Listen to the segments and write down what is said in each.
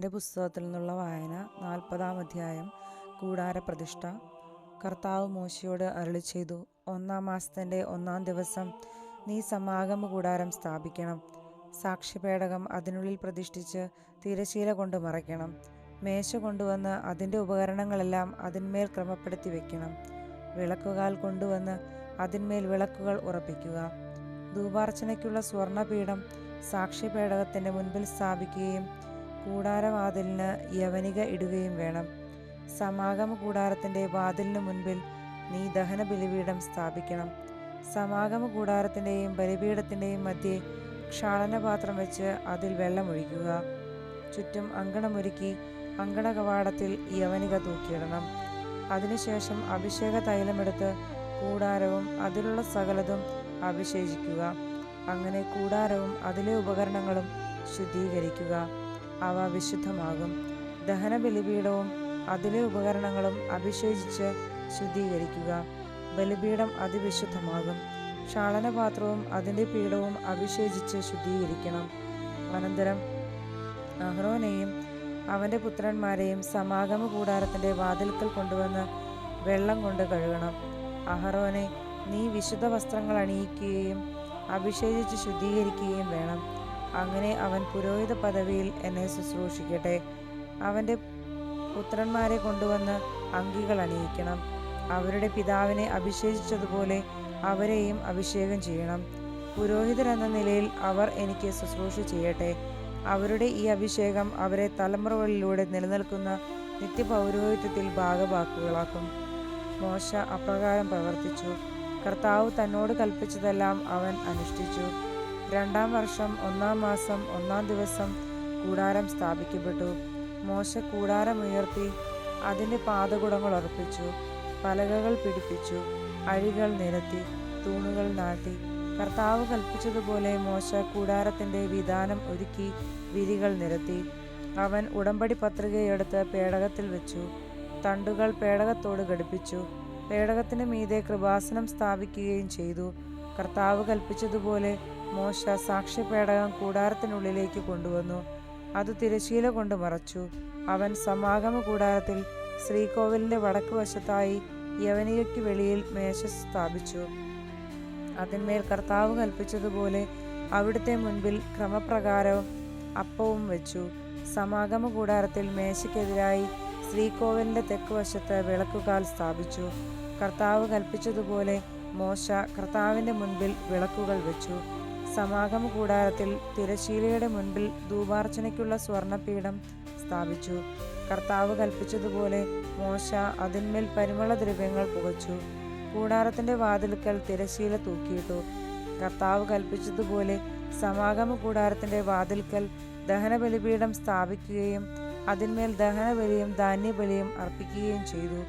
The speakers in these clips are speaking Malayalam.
എന്റെ പുസ്തകത്തിൽ നിന്നുള്ള വായന നാൽപ്പതാം അധ്യായം കൂടാര പ്രതിഷ്ഠ. കർത്താവ് മോശയോട് അരളി ചെയ്തു ഒന്നാം മാസത്തിന്റെ ഒന്നാം ദിവസം നീ സമാഗമ കൂടാരം സ്ഥാപിക്കണം. സാക്ഷ്യപേടകം അതിനുള്ളിൽ പ്രതിഷ്ഠിച്ച് തിരശീല കൊണ്ട് മറയ്ക്കണം. മേശ കൊണ്ടുവന്ന് അതിന്റെ ഉപകരണങ്ങളെല്ലാം അതിന്മേൽ ക്രമപ്പെടുത്തി വയ്ക്കണം വിളക്കുകാൽ കൊണ്ടുവന്ന് അതിന്മേൽ വിളക്കുകൾ ഉറപ്പിക്കുക. ധൂപാർച്ചനയ്ക്കുള്ള സ്വർണപീഠം സാക്ഷ്യപേടകത്തിന്റെ മുൻപിൽ സ്ഥാപിക്കുകയും കൂടാരവാതിലിന് യവനിക ഇടുകയും വേണം. സമാഗമ കൂടാരത്തിന്റെ വാതിലിന് മുൻപിൽ നീ ദഹന ബലിപീഠം സ്ഥാപിക്കണം. സമാഗമ കൂടാരത്തിന്റെയും ബലിപീഠത്തിന്റെയും മധ്യേ ക്ഷാളനപാത്രം വെച്ച് അതിൽ വെള്ളമൊഴിക്കുക. ചുറ്റും അങ്കണമൊരുക്കി അങ്കണ കവാടത്തിൽ യവനിക തൂക്കിയിടണം. അതിനുശേഷം അഭിഷേക തൈലമെടുത്ത് കൂടാരവും അതിലുള്ള സകലതും അഭിഷേചിക്കുക അങ്ങനെ കൂടാരവും അതിലെ ഉപകരണങ്ങളും ശുദ്ധീകരിക്കുക. അവ വിശുദ്ധമാകും. ദഹന ബലിപീഠവും അതിലെ ഉപകരണങ്ങളും അഭിഷേചിച്ച് ശുദ്ധീകരിക്കുക. ബലിപീഠം അതിവിശുദ്ധമാകും. ക്ഷാളനപാത്രവും അതിന്റെ പീഠവും അഭിഷേചിച്ച് ശുദ്ധീകരിക്കണം. അനന്തരം അഹ്റോനെയും അവന്റെ പുത്രന്മാരെയും സമാഗമ കൂടാരത്തിന്റെ വാതിൽക്കൽ കൊണ്ടുവന്ന് വെള്ളം കൊണ്ട് കഴുകണം. അഹറോനെ നീ വിശുദ്ധ വസ്ത്രങ്ങൾ അണിയിക്കുകയും അഭിഷേചിച്ച് ശുദ്ധീകരിക്കുകയും വേണം. അങ്ങനെ അവൻ പുരോഹിത പദവിയിൽ എന്നെ ശുശ്രൂഷിക്കട്ടെ. അവന്റെ പുത്രന്മാരെ കൊണ്ടുവന്ന് അങ്കികൾ അണിയിക്കണം. അവരുടെ പിതാവിനെ അഭിഷേചിച്ചതുപോലെ അവരെയും അഭിഷേകം ചെയ്യണം. പുരോഹിതരെന്ന നിലയിൽ അവർ എനിക്ക് ശുശ്രൂഷ ചെയ്യട്ടെ. അവരുടെ ഈ അഭിഷേകം അവരെ തലമുറകളിലൂടെ നിലനിൽക്കുന്ന നിത്യപൗരോഹിത്യത്തിൽ ഭാഗവാക്കുകളാക്കും മോശ അപ്രകാരം പ്രവർത്തിച്ചു. കർത്താവ് തന്നോട് കൽപ്പിച്ചതെല്ലാം അവൻ അനുഷ്ഠിച്ചു. രണ്ടാം വർഷം ഒന്നാം മാസം ഒന്നാം ദിവസം കൂടാരം സ്ഥാപിക്കപ്പെട്ടു. മോശ കൂടാരം ഉയർത്തി അതിന്റെ പാതകുടങ്ങൾ ഉറപ്പിച്ചു പലകകൾ പിടിപ്പിച്ചു അഴികൾ നിരത്തി തൂണുകൾ നാട്ടി. കർത്താവ് കൽപ്പിച്ചതുപോലെ മോശ കൂടാരത്തിന്റെ വിധാനം ഒരുക്കി വിരികൾ നിരത്തി. അവൻ ഉടമ്പടി പത്രികയെടുത്ത് പേടകത്തിൽ വെച്ചു. തണ്ടുകൾ പേടകത്തോട് ഘടിപ്പിച്ചു. പേടകത്തിന് മീതെ കൃപാസനം സ്ഥാപിക്കുകയും ചെയ്തു. കർത്താവ് കൽപ്പിച്ചതുപോലെ മോശ സാക്ഷ്യപേടകം കൂടാരത്തിനുള്ളിലേക്ക് കൊണ്ടുവന്നു. അത് തിരശീല കൊണ്ട് മറച്ചു. അവൻ സമാഗമ കൂടാരത്തിൽ ശ്രീകോവിലിന്റെ വടക്ക് വശത്തായി യവനികയ്ക്ക് വെളിയിൽ മേശ സ്ഥാപിച്ചു. അതിന്മേൽ കർത്താവ് കൽപ്പിച്ചതുപോലെ അവിടുത്തെ മുൻപിൽ ക്രമപ്രകാരവും അപ്പവും വെച്ചു. സമാഗമ കൂടാരത്തിൽ മേശയ്ക്കെതിരായി ശ്രീകോവിലിന്റെ തെക്ക് വശത്ത് വിളക്കുകാൽ സ്ഥാപിച്ചു. കർത്താവ് കൽപ്പിച്ചതുപോലെ മോശ കർത്താവിന്റെ മുൻപിൽ വിളക്കുകൾ വെച്ചു. സമാഗമ കൂടാരത്തിൽ തിരശീലയുടെ മുൻപിൽ ധൂപാർച്ചനയ്ക്കുള്ള സ്വർണപീഠം സ്ഥാപിച്ചു. കർത്താവ് കൽപ്പിച്ചതുപോലെ മോശ അതിന്മേൽ പരിമള ദ്രവ്യങ്ങൾ പുകച്ചു. കൂടാരത്തിന്റെ വാതിലുക്കൽ തിരശീല തൂക്കിയിട്ടു. കർത്താവ് കൽപ്പിച്ചതുപോലെ സമാഗമ കൂടാരത്തിന്റെ വാതിൽക്കൽ ദഹനബലിപീഠം സ്ഥാപിക്കുകയും അതിന്മേൽ ദഹനബലിയും ധാന്യബലിയും അർപ്പിക്കുകയും ചെയ്തു.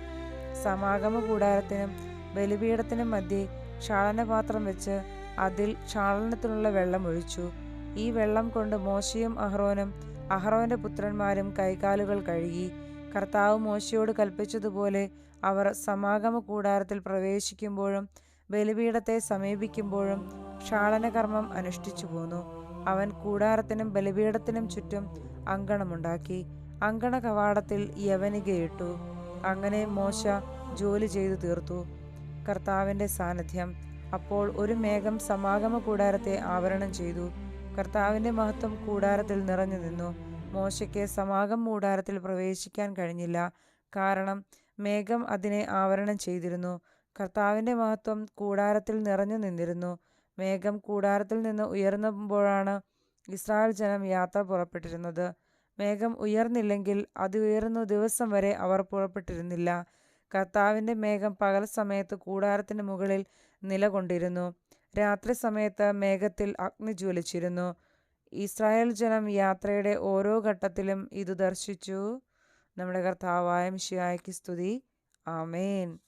സമാഗമ കൂടാരത്തിനും ബലിപീഠത്തിനും മധ്യേ ക്ഷാളനപാത്രം വെച്ച് അതിൽ ക്ഷാളനത്തിനുള്ള വെള്ളം ഒഴിച്ചു. ഈ വെള്ളം കൊണ്ട് മോശയും അഹ്റോനും അഹ്റോന്റെ പുത്രന്മാരും കൈകാലുകൾ കഴുകി. കർത്താവ് മോശയോട് കൽപ്പിച്ചതുപോലെ അവർ സമാഗമ കൂടാരത്തിൽ പ്രവേശിക്കുമ്പോഴും ബലിപീഠത്തെ സമീപിക്കുമ്പോഴും ക്ഷാളനകർമ്മം അനുഷ്ഠിച്ചു പോന്നു. അവൻ കൂടാരത്തിനും ബലിപീഠത്തിനും ചുറ്റും അങ്കണമുണ്ടാക്കി. അങ്കണ കവാടത്തിൽ യവനികയിട്ടു. അങ്ങനെ മോശ ജോലി ചെയ്തു തീർത്തു. കർത്താവിന്റെ സാന്നിധ്യം അപ്പോൾ ഒരു മേഘം സമാഗമ കൂടാരത്തെ ആവരണം ചെയ്തു. കർത്താവിന്റെ മഹത്വം കൂടാരത്തിൽ നിറഞ്ഞു നിന്നു. മോശയ്ക്ക് സമാഗം കൂടാരത്തിൽ പ്രവേശിക്കാൻ കഴിഞ്ഞില്ല. കാരണം മേഘം അതിനെ ആവരണം ചെയ്തിരുന്നു. കർത്താവിന്റെ മഹത്വം കൂടാരത്തിൽ നിറഞ്ഞു നിന്നിരുന്നു. മേഘം കൂടാരത്തിൽ നിന്ന് ഉയർന്നപ്പോഴാണ് ഇസ്രായേൽ ജനം യാത്ര പുറപ്പെട്ടിരുന്നത്. മേഘം ഉയർന്നില്ലെങ്കിൽ അത് ഉയർന്ന ദിവസം വരെ അവർ പുറപ്പെട്ടിരുന്നില്ല. കർത്താവിന്റെ മേഘം പകൽ സമയത്ത് കൂടാരത്തിന് മുകളിൽ നിലകൊണ്ടിരുന്നു. രാത്രി സമയത്ത് മേഘത്തിൽ അഗ്നി ജ്വലിച്ചിരുന്നു. ഇസ്രായേൽ ജനം യാത്രയുടെ ഓരോ ഘട്ടത്തിലും ഇത് ദർശിച്ചു. നമ്മുടെ കർത്താവായ മിഷിയായ്ക്ക് സ്തുതി. ആമേൻ.